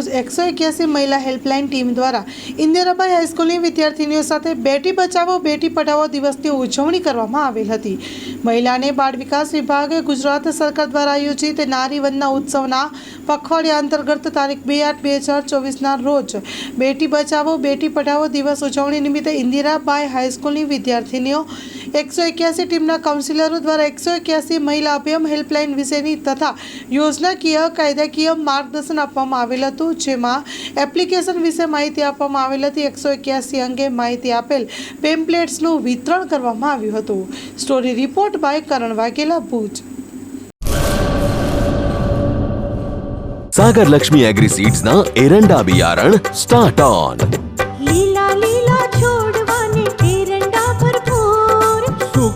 ભુજ એકસો એક્યાસી મહિલા હેલ્પલાઇન ટીમ દ્વારા ઇન્દિરાબાઈ હાઈસ્કૂલની વિદ્યાર્થીનીઓ સાથે બેટી બચાવો, બેટી પઢાવો દિવસની ઉજવણી કરવામાં આવેલ હતી. મહિલાને બાળ વિકાસ વિભાગે ગુજરાત સરકાર દ્વારા આયોજિત નારી ઉત્સવના પખવાડિયા અંતર્ગત તારીખ બે આઠ બે હજાર ચોવીસના રોજ બેટી બચાવો, બેટી પઢાવો દિવસ ઉજવણી નિમિત્તે ઇન્દિરાબાઈ હાઈસ્કૂલની વિદ્યાર્થીનીઓ એકસો એક્યાસી ટીમના કાઉન્સિલરો દ્વારા એકસો એક્યાસી મહિલા અભયમ હેલ્પલાઇન વિશેની તથા યોજનાકીય, કાયદાકીય માર્ગદર્શન આપવામાં આવેલ હતું, જેમાં એપ્લિકેશન વિશે માહિતી આપવામાં આવેલ હતી. એકસો એક્યાસી અંગે માહિતી આપેલ પેમ્પલેટ્સનું વિતરણ કરવામાં આવ્યું હતું. Story report by Karan Vaghela, Bhuj. Sagar Lakshmi agri સીડ્સના એરંડા બિયારણ સ્ટાર્ટ ઓન